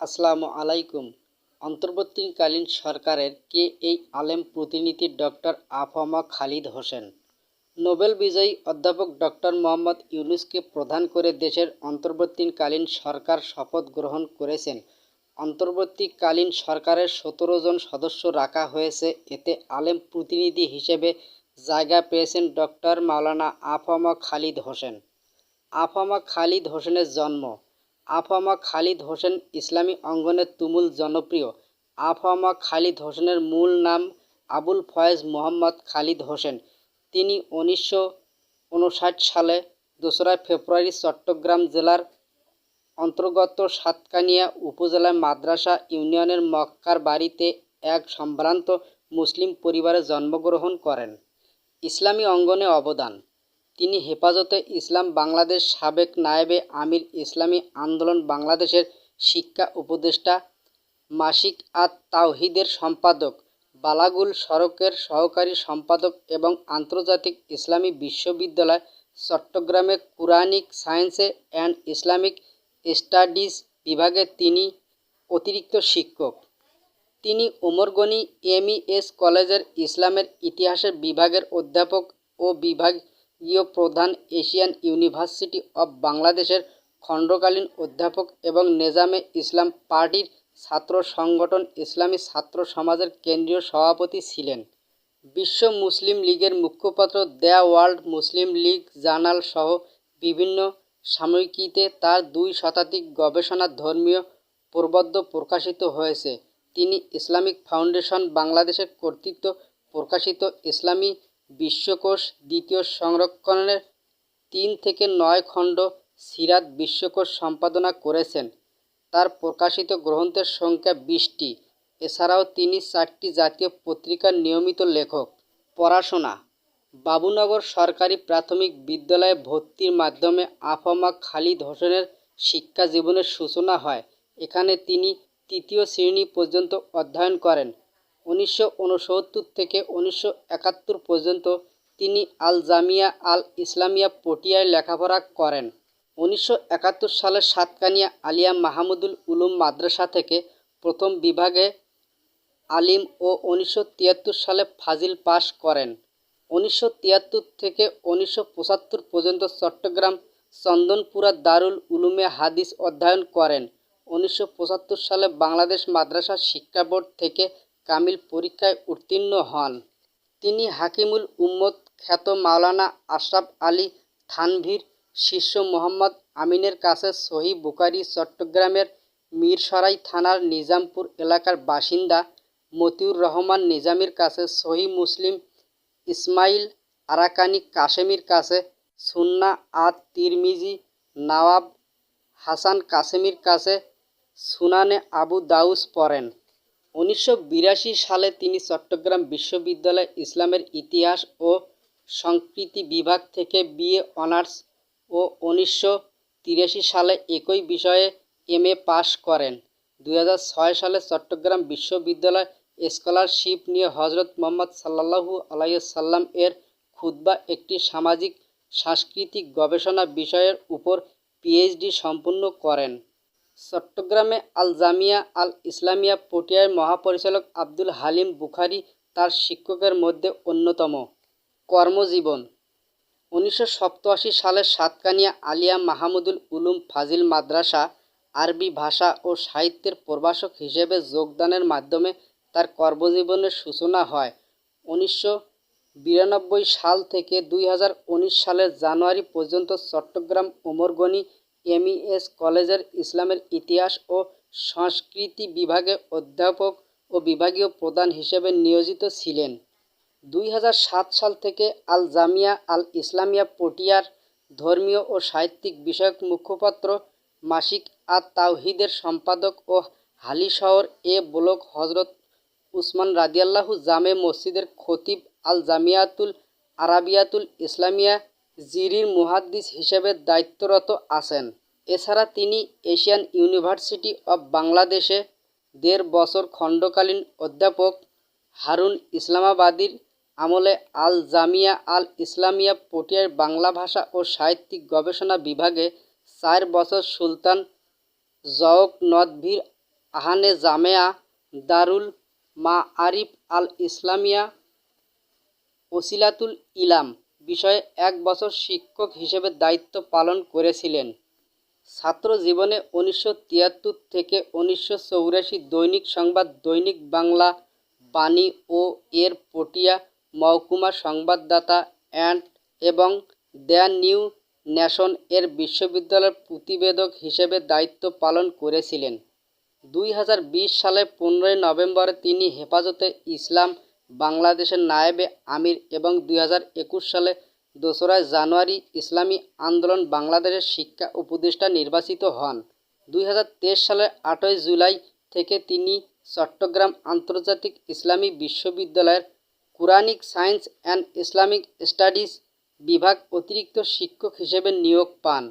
আসসালামু আলাইকুম। অন্তর্বর্তীকালীন সরকারের কে এই আলেম প্রতিনিধি ডক্টর আফামা খালিদ হোসেন। নোবেল বিজয়ী অধ্যাপক ডক্টর মোহাম্মদ ইউনুসকে প্রধান করে দেশের অন্তর্বর্তীকালীন সরকার শপথ গ্রহণ করেছেন। অন্তর্বর্তীকালীন সরকারের সতেরো জন সদস্য রাখা হয়েছে। এতে আলেম প্রতিনিধি হিসেবে জায়গা পেয়েছেন ডক্টর মাওলানা আফামা খালিদ হোসেন। আফামা খালিদ হোসেনের জন্ম আফামা খালিদ হোসেন ইসলামী অঙ্গনে তুমুল জনপ্রিয়। আফামা খালিদ হোসেনের মূল নাম আবুল ফয়েজ মোহাম্মদ খালিদ হোসেন। তিনি উনিশশো উনষাট সালে দোসরা ফেব্রুয়ারি চট্টগ্রাম জেলার অন্তর্গত সাতকানিয়া উপজেলার মাদ্রাসা ইউনিয়নের মক্কার বাড়িতে এক সম্ভ্রান্ত মুসলিম পরিবারে জন্মগ্রহণ করেন। ইসলামী অঙ্গনে অবদান। তিনি হেফাজতে ইসলাম বাংলাদেশ সাবেক নায়েবে আমির ইসলামী আন্দোলন বাংলাদেশের শিক্ষা উপদেষ্টা মাসিক আত তাওহিদের সম্পাদক, বালাগুল সড়কের সহকারী সম্পাদক এবং আন্তর্জাতিক ইসলামী বিশ্ববিদ্যালয়, চট্টগ্রামে কুরআনিক সায়েন্সে অ্যান্ড ইসলামিক স্টাডিজ বিভাগে তিনি অতিরিক্ত শিক্ষক। তিনি উমরগনি এমইএস কলেজের ইসলামের ইতিহাসের বিভাগের অধ্যাপক ও বিভাগীয় প্রধান এশিয়ান ইউনিভার্সিটি অব বাংলাদেশের খণ্ডকালীন অধ্যাপক এবং নেজামে ইসলাম পার্টির ছাত্র সংগঠন ইসলামী ছাত্র সমাজের কেন্দ্রীয় সভাপতি ছিলেন। বিশ্ব মুসলিম লীগের মুখপাত্র the World Muslim League journal সহ বিভিন্ন সাময়িকীতে তার দুই শতাধিক গবেষণা ধর্মীয় প্রবদ্ধ প্রকাশিত হয়েছে। তিনি ইসলামিক ফাউন্ডেশন বাংলাদেশের কর্তৃত্ব প্রকাশিত ইসলামী বিশ্বকোষ দ্বিতীয় সংরক্ষণের তিন থেকে নয় খণ্ড সিরাত বিশ্বকোষ সম্পাদনা করেছেন। তার প্রকাশিত গ্রন্থের সংখ্যা বিশটি। এছাড়াও তিনি চারটি জাতীয় পত্রিকার নিয়মিত লেখক। পড়াশোনা। বাবুনগর সরকারি প্রাথমিক বিদ্যালয়ে ভর্তির মাধ্যমে আফামা খালিদ হোসেনের শিক্ষা জীবনের সূচনা হয়। এখানে তিনি তৃতীয় শ্রেণি পর্যন্ত অধ্যয়ন করেন। উনিশশো উনসত্তর থেকে উনিশশো একাত্তর পর্যন্ত তিনি আল জামিয়া আল ইসলামিয়া পটিয়ায় লেখাপড়া করেন। উনিশশো একাত্তর সালে সাতকানিয়া আলিয়া মাহমুদুল উলুম মাদ্রাসা থেকে প্রথম বিভাগে আলিম ও উনিশশো তিয়াত্তর সালে ফাজিল পাশ করেন। উনিশশো তিয়াত্তর থেকে উনিশশো পঁচাত্তর পর্যন্ত চট্টগ্রাম চন্দনপুরা দারুল উলুমে হাদিস অধ্যয়ন করেন। উনিশশো পঁচাত্তর সালে বাংলাদেশ মাদ্রাসা শিক্ষা বোর্ড থেকে কামিল পরীক্ষায় উত্তীর্ণ হন। তিনি হাকিমুল উম্মত খ্যাত মাওলানা আশরাফ আলী থানভীর, শিষ্য মোহাম্মদ আমিনের কাছে সহি বুকারি চট্টগ্রামের মিরসরাই থানার নিজামপুর এলাকার বাসিন্দা মতিউর রহমান নিজামীর কাছে সহি মুসলিম ইসমাইল আরাকানি কাশেমির কাছে সুন্না আত তিরমিজি, নওয়াব হাসান কাশেমির কাছে সুনানে আবু দাউস পড়েন। উনিশশো বিরাশি সালে তিনি চট্টগ্রাম বিশ্ববিদ্যালয় ইসলামের ইতিহাস ও সংস্কৃতি বিভাগ থেকে বিএ অনার্স ও উনিশশো তিরাশি সালে একই বিষয়ে এম এ পাশ করেন। দু হাজার ছয় সালে চট্টগ্রাম বিশ্ববিদ্যালয় স্কলারশিপ নিয়ে হজরত মোহাম্মদ সাল্লাহু আলাইসাল্লাম এর খুদ্া একটি সামাজিক, সাংস্কৃতিক গবেষণা বিষয়ের উপর পিএইচডি সম্পূর্ণ করেন। চট্টগ্রামে আল জামিয়া আল ইসলামিয়া পটিয়ার মহাপরিচালক আব্দুল হালিম বুখারি তার শিক্ষকের মধ্যে অন্যতম। কর্মজীবন উনিশশো সালে সাতকানিয়া আলিয়া মাহমুদুল উলুম ফাজিল মাদ্রাসা আরবি ভাষা ও সাহিত্যের প্রভাষক হিসেবে যোগদানের মাধ্যমে তার কর্মজীবনের সূচনা হয়। উনিশশো বিরানব্বই সাল থেকে দুই হাজার উনিশ সালের জানুয়ারি পর্যন্ত চট্টগ্রাম ওমরগনি এমইএস কলেজের ইসলামের ইতিহাস ও সংস্কৃতি বিভাগে অধ্যাপক ও বিভাগীয় প্রধান হিসেবে নিয়োজিত ছিলেন। দুই হাজার সাত সাল থেকে আল জামিয়া আল ইসলামিয়া পটিয়ার ধর্মীয় ও সাহিত্যিক বিষয়ক মুখপাত্র, মাসিক আত তাওহিদের সম্পাদক ও হালিশহর এ ব্লক হজরত উসমান রাদিয়াল্লাহু জামে মসজিদের খতিব আল জামিয়াতুল আরাবিয়াতুল ইসলামিয়া জিরির মুহাদ্দিস হিসেবে দায়িত্বরত আছেন। এছাড়া তিনি এশিয়ান ইউনিভার্সিটি অব বাংলাদেশে দেড় বছর খণ্ডকালীন অধ্যাপক হারুন ইসলামাবাদীর আমলে আল জামিয়া আল ইসলামিয়া পটিয়ার বাংলা ভাষা ও সাহিত্যিক গবেষণা বিভাগে চার বছর সুলতান জওক নদভীর আহানে জামেয়া দারুল মা আরিফ আল ইসলামিয়া ওসিলাতুল ইলাম বিষয়ে এক বছর শিক্ষক হিসেবে দায়িত্ব পালন করেছিলেন। ছাত্র জীবনে উনিশশো তিয়াত্তর থেকে উনিশশো চৌরাশি দৈনিক সংবাদ, দৈনিক বাংলা বাণী ও এর পটিয়া, মহকুমা সংবাদদাতা অ্যান্ড এবং দ্য নিউ ন্যাশন এর বিশ্ববিদ্যালয়ের প্রতিবেদক হিসেবে দায়িত্ব পালন করেছিলেন। দুই হাজার বিশ সালে পনেরোই নভেম্বরে তিনি হেফাজতে ইসলাম বাংলাদেশের নায়েবে আমির এবং দুই হাজার একুশ সালে দোসরা জানুয়ারি ইসলামী আন্দোলন বাংলাদেশের শিক্ষা উপদেষ্টা নির্বাচিত হন। দুই হাজার তেইশ সালের আটই জুলাই থেকে তিনি চট্টগ্রাম আন্তর্জাতিক ইসলামী বিশ্ববিদ্যালয়ের Quranic science and Islamic studies বিভাগ অতিরিক্ত শিক্ষক হিসেবে নিয়োগ পান।